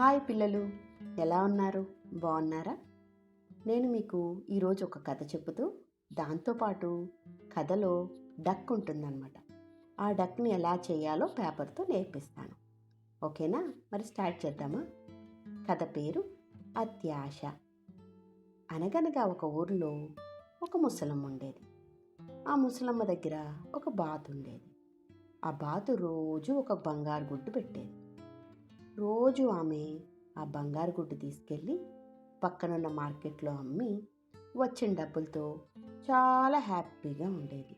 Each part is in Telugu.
హాయ్ పిల్లలు ఎలా ఉన్నారు? బాగున్నారా? నేను మీకు ఈరోజు ఒక కథ చెబుతూ దాంతోపాటు కథలో డక్ ఉంటుందన్నమాట. ఆ డక్ని ఎలా చేయాలో పేపర్తో నేర్పిస్తాను. ఓకేనా? మరి స్టార్ట్ చేద్దామా? కథ పేరు అత్యాశ. అనగనగా ఒక ఊరిలో ఒక ముసలమ్మ ఉండేది. ఆ ముసలమ్మ దగ్గర ఒక బాతు ఉండేది. ఆ బాతు రోజు ఒక బంగారు గుడ్డు పెట్టేది. రోజు ఆమె ఆ బంగారు గుడ్డు తీసుకెళ్ళి పక్కనున్న మార్కెట్లో అమ్మి వచ్చిన డబ్బులతో చాలా హ్యాపీగా ఉండేది.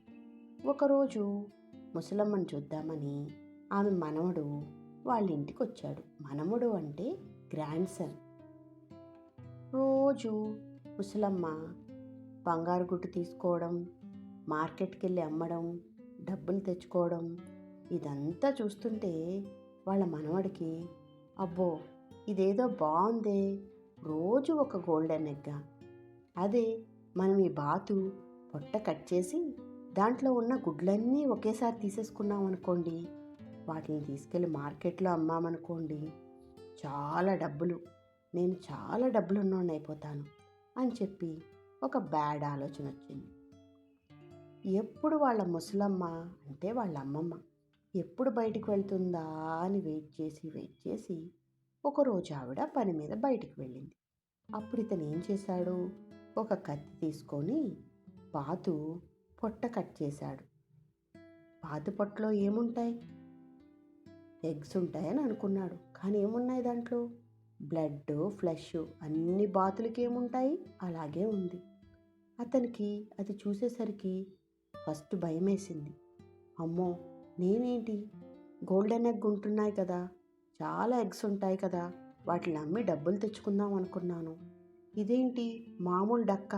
ఒకరోజు ముసలమ్మని చూద్దామని ఆమె మనవడు వాళ్ళ ఇంటికి వచ్చాడు. మనముడు అంటే గ్రాండ్ సన్. రోజు ముసలమ్మ బంగారు గుడ్డు తీసుకోవడం మార్కెట్కి వెళ్ళి అమ్మడం డబ్బులు తెచ్చుకోవడం ఇదంతా చూస్తుంటే వాళ్ళ మనవడికి అబ్బో ఇదేదో బాగుందే రోజు ఒక గోల్డెన్ ఎగ్గా. అదే మనం ఈ బాతు పొట్ట కట్ చేసి దాంట్లో ఉన్న గుడ్లన్నీ ఒకేసారి తీసేసుకున్నాం అనుకోండి. వాటిని తీసుకెళ్ళి మార్కెట్లో అమ్మామనుకోండి చాలా డబ్బులు. నేను చాలా డబ్బులు ఉన్నోడిని అయిపోతాను అని చెప్పి ఒక బ్యాడ్ ఆలోచన వచ్చింది. ఎప్పుడు వాళ్ళ ముసలమ్మ అంటే వాళ్ళ అమ్మమ్మ. ఎప్పుడు బయటికి వెళ్తుందా అని వెయిట్ చేసి వెయిట్ చేసి ఒకరోజు ఆవిడ పని మీద బయటికి వెళ్ళింది. అప్పుడు ఇతను ఏం చేశాడు? ఒక కత్తి తీసుకొని బాతు పొట్ట కట్ చేశాడు. పాతి పొట్టలో ఏముంటాయి? ఎగ్స్ ఉంటాయని అనుకున్నాడు. కానీ ఏమున్నాయి దాంట్లో? బ్లడ్ ఫ్లెష్ అన్ని బాతులకి ఏముంటాయి? అలాగే ఉంది. అతనికి అది చూసేసరికి ఫస్ట్ భయం వేసింది అమ్మో! నేనేంటి? గోల్డెన్ ఎగ్ ఉంటున్నాయి కదా. చాలా ఎగ్స్ ఉంటాయి కదా. వాటిని అమ్మి డబ్బులు తెచ్చుకుందాం అనుకున్నాను. ఇదేంటి? మామూలు డక్క?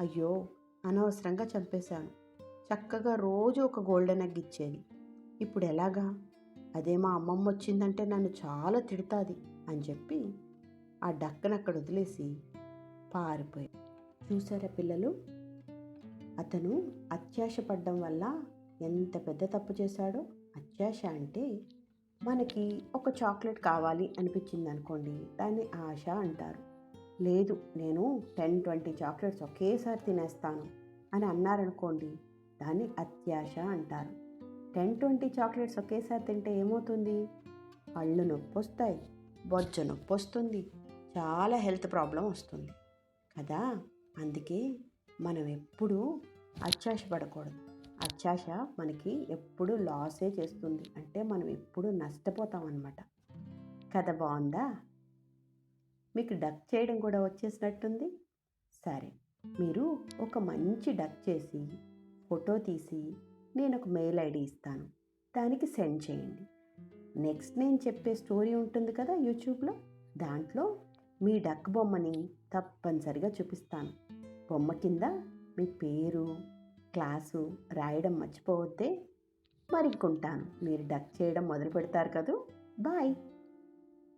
అయ్యో అనవసరంగా చంపేశాను. చక్కగా రోజు ఒక గోల్డెన్ ఎగ్ ఇచ్చేది. ఇప్పుడు ఎలాగా? అదే మా అమ్మమ్మ వచ్చిందంటే నన్ను చాలా తిడుతుంది అని చెప్పి ఆ డక్కను అక్కడ వదిలేసి పారిపోయాడు చూసారా పిల్లలు? అతను అత్యాశపడ్డం వల్ల ఎంత పెద్ద తప్పు చేశాడో అత్యాశ అంటే మనకి ఒక చాక్లెట్ కావాలి అనిపించింది అనుకోండి దాన్ని ఆశ అంటారు. లేదు నేను టెన్ ట్వంటీ చాక్లెట్స్ ఒకేసారి తినేస్తాను అని అన్నారనుకోండి దాన్ని అత్యాశ అంటారు. టెన్ ట్వంటీ చాక్లెట్స్ ఒకేసారి తింటే ఏమవుతుంది? పళ్ళు నొప్పి వస్తాయి బొజ్జ నొప్పి వస్తుంది చాలా హెల్త్ ప్రాబ్లం వస్తుంది. కదా? అందుకే మనం ఎప్పుడూ అత్యాశ పడకూడదు అత్యాశ మనకి ఎప్పుడు లాసే చేస్తుంది. అంటే మనం ఎప్పుడు నష్టపోతాం అన్నమాట కథ బాగుందా? మీకు డక్ చేయడం కూడా వచ్చేసినట్టుంది. సరే మీరు ఒక మంచి డక్ చేసి ఫోటో తీసి నేను ఒక మెయిల్ ఐడి ఇస్తాను. దానికి సెండ్ చేయండి. నెక్స్ట్ నేను చెప్పే స్టోరీ ఉంటుంది కదా యూట్యూబ్లో? దాంట్లో మీ డక్ బొమ్మని తప్పనిసరిగా చూపిస్తాను. బొమ్మ కింద మీ పేరు క్లాసు రాయడం మర్చిపోవద్దే మరికుంటాను. మీరు డక్ చేయడం మొదలు పెడతారు కదూ? బాయ్.